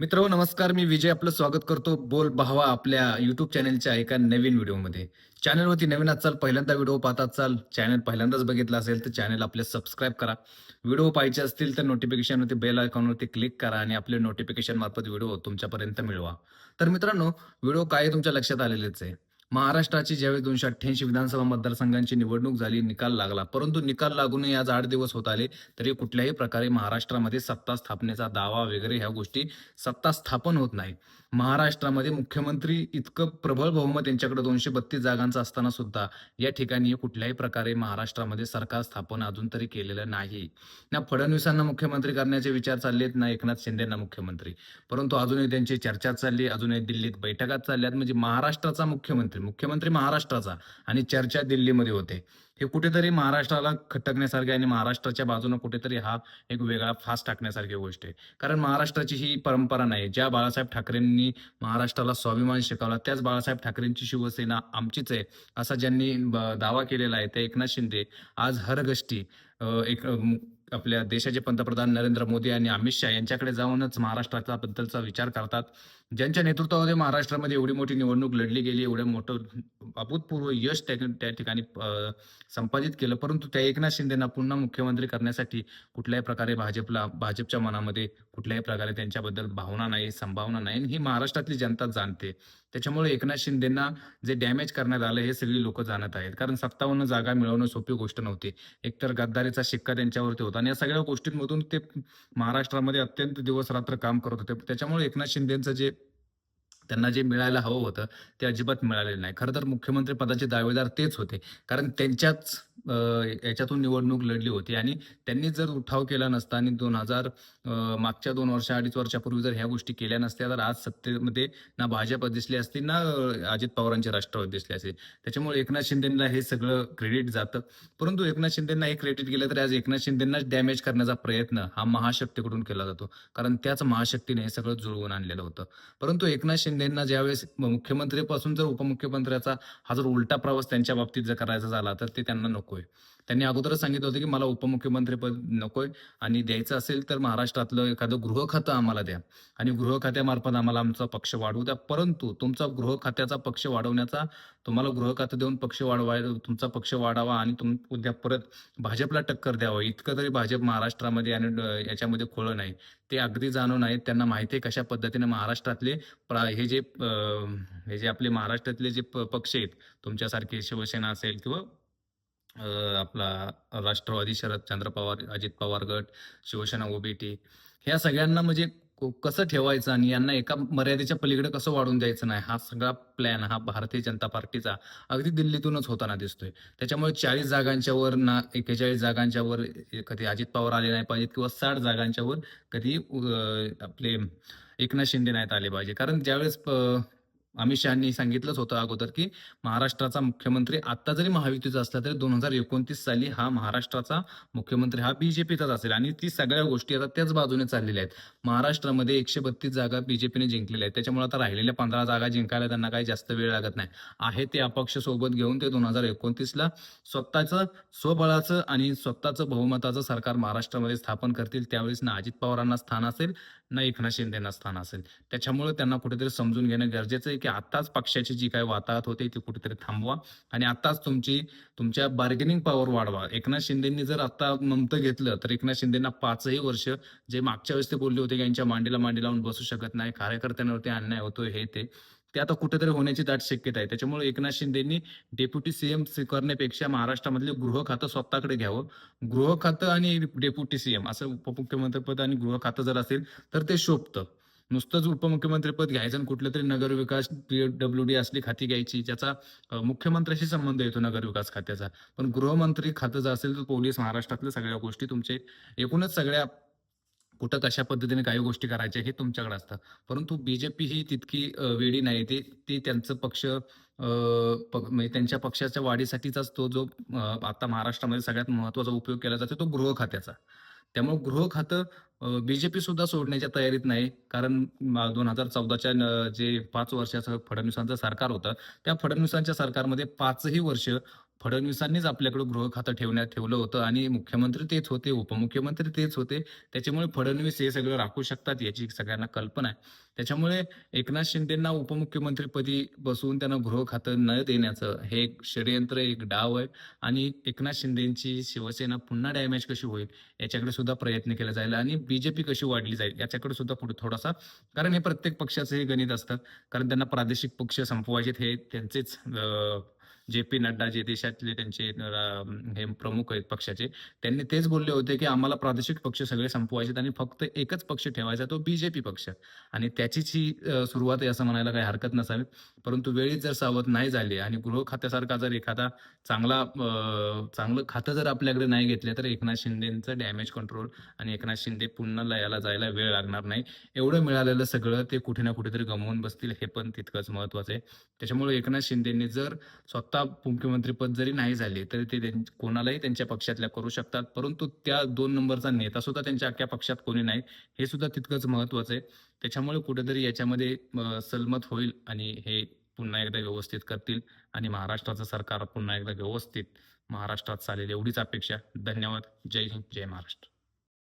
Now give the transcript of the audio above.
मित्र नमस्कार. मी विजय आपलं स्वागत करतो. बोल भावा आपल्या युट्यूब चॅनलच्या एका नवीन व्हिडिओमध्ये. चॅनलवरती नवीन असाल पहिल्यांदा व्हिडिओ पाहत असाल चॅनल पहिल्यांदाच बघितला असेल तर चॅनल आपले सबस्क्राईब करा. व्हिडिओ पाहिजे असतील तर नोटिफिकेशनवरती बेल आयकॉनवरती क्लिक करा आणि आपले नोटिफिकेशन मार्फत व्हिडिओ तुमच्यापर्यंत मिळवा. तर मित्रांनो व्हिडिओ काय तुमच्या लक्षात आलेलेच आहे. महाराष्ट्राची ज्यावेळी दोनशे अठ्ठ्याऐंशी विधानसभा मतदारसंघांची निवडणूक झाली निकाल लागला. परंतु निकाल लागूनही आज आठ दिवस होत आले तरी कुठल्याही प्रकारे महाराष्ट्रामध्ये सत्ता स्थापनेचा दावा वगैरे ह्या गोष्टी सत्ता स्थापन होत नाही. महाराष्ट्रामध्ये मुख्यमंत्री इतकं प्रबळ बहुमत यांच्याकडे दोनशे बत्तीस जागांचं असताना सुद्धा या ठिकाणी कुठल्याही प्रकारे महाराष्ट्रामध्ये सरकार स्थापन अजून तरी केलेलं नाही. ना फडणवीसांना मुख्यमंत्री करण्याचे विचार चाललेत ना एकनाथ शिंदेना मुख्यमंत्री. परंतु अजूनही त्यांची चर्चा चालली अजूनही दिल्लीत बैठकात चालल्यात. म्हणजे महाराष्ट्राचा मुख्यमंत्री मुख्यमंत्री महाराष्ट्राचा आणि चर्चा दिल्लीमध्ये होते. हे कुठेतरी महाराष्ट्राला खटकण्यासारखे आणि महाराष्ट्राच्या बाजूने कुठेतरी हा एक वेगळा फास टाकण्यासारखी गोष्ट आहे. कारण महाराष्ट्राची ही परंपरा नाही. ज्या बाळासाहेब ठाकरेंनी महाराष्ट्राला स्वाभिमान शिकवला त्याच बाळासाहेब ठाकरेंची शिवसेना आमचीच आहे असा ज्यांनी ब- दावा केलेला आहे ते एकनाथ शिंदे. आज हरगष्टी एक आपल्या देशाचे पंतप्रधान नरेंद्र मोदी आणि अमित शहा यांच्याकडे जाऊनच महाराष्ट्राचा बद्दलचा विचार करतात. ज्यांच्या नेतृत्वामध्ये महाराष्ट्रामध्ये एवढी मोठी निवडणूक लढली गेली एवढं मोठं अभूतपूर्व यश त्या ठिकाणी संपादित केलं. परंतु त्या एकनाथ शिंदेना पुन्हा मुख्यमंत्री करण्यासाठी कुठल्याही प्रकारे भाजपला भाजपच्या मनामध्ये कुठल्याही प्रकारे त्यांच्याबद्दल भावना नाही संभावना नाही. आणि ही महाराष्ट्रातली जनता जाणते. त्याच्यामुळे एकनाथ शिंदेना जे डॅमेज करण्यात आलं हे सगळी लोक जाणत आहेत. कारण सत्तावन्न जागा मिळवणं सोपी गोष्ट नव्हती. एकतर गद्दारीचा शिक्का त्यांच्यावरती होता. आणि या सगळ्या गोष्टींमधून ते महाराष्ट्रामध्ये अत्यंत दिवस रात्र काम करत होते. त्याच्यामुळे एकनाथ शिंदेचं जे त्यांना जे मिळायला हवं होतं ते अजिबात मिळालेलं नाही. खरं तर मुख्यमंत्री पदाचे दावेदार तेच होते. कारण त्यांच्याच याच्यातून निवडणूक लढली होती आणि त्यांनी जर उठाव केला नसता आणि दोन हजार मागच्या दोन वर्ष अडीच वर्षापूर्वी जर ह्या गोष्टी केल्या नसत्या तर आज सत्तेमध्ये ना भाजप दिसली असती ना अजित पवारांचे राष्ट्रवादी दिसले असते. त्याच्यामुळे एकनाथ शिंदेला हे सगळं क्रेडिट जातं. परंतु एकनाथ शिंदेना हे क्रेडिट गेलं तर आज एकनाथ शिंदेनाच डॅमेज करण्याचा प्रयत्न हा महाशक्तीकडून केला जातो. कारण त्याच महाशक्तीने हे सगळं जुळवून आणलेलं होतं. परंतु एकनाथ शिंदेना ज्यावेळेस मुख्यमंत्रीपासून जर उपमुख्यमंत्र्याचा हा जर उलटा प्रवास त्यांच्या बाबतीत जर करायचा झाला तर ते त्यांना नकोय. त्यांनी अगोदरच सांगितलं होतं की मला उपमुख्यमंत्रीपद नकोय आणि द्यायचं असेल तर महाराष्ट्रातलं एखादं गृह खातं आम्हाला द्या. आणि गृह खात्यामार्फत आम्हाला आमचा पक्ष वाढवू द्या. परंतु तुमचा गृह खात्याचा पक्ष वाढवण्याचा तुम्हाला गृह खातं देऊन पक्ष वाढवाय तुमचा पक्ष वाढावा आणि तुम उद्या परत भाजपला टक्कर द्यावं. इतकं तरी भाजप महाराष्ट्रामध्ये आणि याच्यामध्ये खोळं नाही. ते अगदी जाणून आहेत. त्यांना माहिती आहे कशा पद्धतीने महाराष्ट्रातले हे हे जे हे जे आपले महाराष्ट्रातले जे प- पक्ष आहेत तुमच्यासारखे शिवसेना असेल किंवा आपला राष्ट्रवादी शरदचंद्र पवार अजित पवार गट शिवसेना ओबीटी ह्या सगळ्यांना म्हणजे कसं ठेवायचं आणि यांना एका मर्यादेच्या पलीकडे कसं वाढून द्यायचं नाही? हा सगळा प्लॅन हा भारतीय जनता पार्टीचा अगदी दिल्लीतूनच होताना दिसतोय. त्याच्यामुळे चाळीस जागांच्या वर ना एक्केचाळीस जागांच्या वर कधी अजित पवार आले नाही पाहिजेत किंवा साठ जागांच्या वर कधी आपले एकनाथ शिंदे नाहीत आले पाहिजे. कारण ज्यावेळेस प अमित शहानी सांगितलंच होतं अगोदर की महाराष्ट्राचा मुख्यमंत्री आता जरी महायुतीचा असला तरी दोन हजार एकोणतीस साली हा महाराष्ट्राचा मुख्यमंत्री हा बीजेपीचाच असेल. आणि ती सगळ्या गोष्टी आता त्याच बाजूने चाललेल्या आहेत. महाराष्ट्रामध्ये एकशे बत्तीस जागा बीजेपीने जिंकलेल्या आहेत. त्याच्यामुळे आता राहिलेल्या पंधरा जागा जिंकायला त्यांना काही जास्त वेळ लागत नाही. आहे ते अपक्ष सोबत घेऊन ते दोन हजार एकोणतीसला स्वतःचं स्वबळाचं आणि स्वतःचं बहुमताचं सरकार महाराष्ट्रामध्ये स्थापन करतील. त्यावेळेस ना अजित पवारांना स्थान असेल ना एकनाथ शिंदेना स्थान असेल. त्याच्यामुळे त्यांना कुठेतरी समजून घेणं गरजेचं आहे की आताच पक्षाची जी काही वाताहत होते ती कुठेतरी थांबवा. आणि आताच तुमची तुमच्या बार्गेनिंग पॉवर वाढवा. एकनाथ शिंदेनी जर आता ममतं घेतलं तर एकनाथ शिंदेना पाचही वर्ष जे मागच्या वेळेस ते बोलले होते की यांच्या मांडीला मांडी लावून बसू शकत नाही कार्यकर्त्यांवरती अन्याय होतोय हे ते. ते आता कुठेतरी होण्याची दाट शक्यता आहे. त्याच्यामुळे एकनाथ शिंदेनी डेप्युटी सीएम करण्यापेक्षा महाराष्ट्रामधले गृह खातं स्वतःकडे घ्यावं. गृह खातं आणि डेप्युटी सीएम असं उपमुख्यमंत्रीपद आणि गृह खातं जर असेल तर ते शोभतं. नुसतंच उपमुख्यमंत्रीपद घ्यायचं आणि कुठलं तरी नगरविकास डब्ल्यू डी असली खाती घ्यायची ज्याचा मुख्यमंत्र्याशी संबंध येतो नगरविकास खात्याचा. पण गृहमंत्री खातं जर असेल तर पोलीस महाराष्ट्रातल्या सगळ्या गोष्टी तुमचे एकूणच सगळ्या कुठं कशा पद्धतीने काही गोष्टी करायच्या हे तुमच्याकडे असतं. परंतु बीजेपी ही तितकी वेळी नाही. ते ते त्यांचं पक्ष म्हणजे त्यांच्या पक्षाच्या वाढीसाठीचाच तो जो आता महाराष्ट्रामध्ये सगळ्यात महत्त्वाचा उपयोग केला जातो तो गृह खात्याचा. त्यामुळे गृह खातं बीजेपी सुद्धा सोडण्याच्या तयारीत नाही. कारण दोन हजार चौदाच्या जे पाच वर्षाचं फडणवीसांचं सरकार होतं त्या फडणवीसांच्या सरकारमध्ये पाचही वर्ष फडणवीसांनीच आपल्याकडे गृह खातं ठेवण्यात ठेवलं होतं आणि मुख्यमंत्री तेच होते उपमुख्यमंत्री तेच होते. त्याच्यामुळे फडणवीस हे सगळं राखू शकतात याची सगळ्यांना कल्पना आहे. त्याच्यामुळे एकनाथ शिंदेना उपमुख्यमंत्रीपदी बसवून त्यांना गृह खातं न देण्याचं हे एक षडयंत्र एक डाव आहे. आणि एकनाथ शिंदेची शिवसेना पुन्हा डॅमेज कशी होईल याच्याकडे सुद्धा प्रयत्न केला जाईल आणि बीजेपी कशी वाढली जाईल याच्याकडे सुद्धा पुढे थोडासा कारण हे प्रत्येक पक्षाचं हे गणित असतात कारण त्यांना प्रादेशिक पक्ष संपवायचे हे त्यांचेच जे पी नड्डा जे देशातले त्यांचे हे प्रमुख आहेत पक्षाचे त्यांनी तेच बोलले होते की आम्हाला प्रादेशिक पक्ष सगळे संपवायचे आणि फक्त एकच पक्ष ठेवायचा तो बीजेपी पक्ष. आणि त्याचीच ही सुरुवात आहे असं म्हणायला काही हरकत नसावी. परंतु वेळीच जर सावध नाही झाली आणि गृह खात्यासारखा जर एखादा चांगला चांगलं खातं जर आपल्याकडे नाही घेतलं तर एकनाथ शिंदेचं डॅमेज कंट्रोल आणि एकनाथ शिंदे पुन्हा लयाला जायला वेळ लागणार नाही. एवढं मिळालेलं सगळं ते कुठे ना कुठेतरी गमवून बसतील हे पण तितकंच महत्वाचं आहे. त्याच्यामुळे एकनाथ शिंदेनी जर स्वतः मुख्यमंत्रीपद जरी नाही झाले तरी ते त्यां- कोणालाही त्यांच्या पक्षातल्या करू शकतात. परंतु त्या दोन नंबरचा नेता सुद्धा त्यांच्या अख्ख्या पक्षात कोणी नाही. हे सुद्धा तितकंच महत्वाचं आहे. त्याच्यामुळे कुठेतरी याच्यामध्ये सलमत होईल आणि हे पुन्हा एकदा व्यवस्थित करतील आणि महाराष्ट्राचं सरकार पुन्हा एकदा व्यवस्थित महाराष्ट्रात चालेल एवढीच अपेक्षा. धन्यवाद. जय हिंद जय महाराष्ट्र.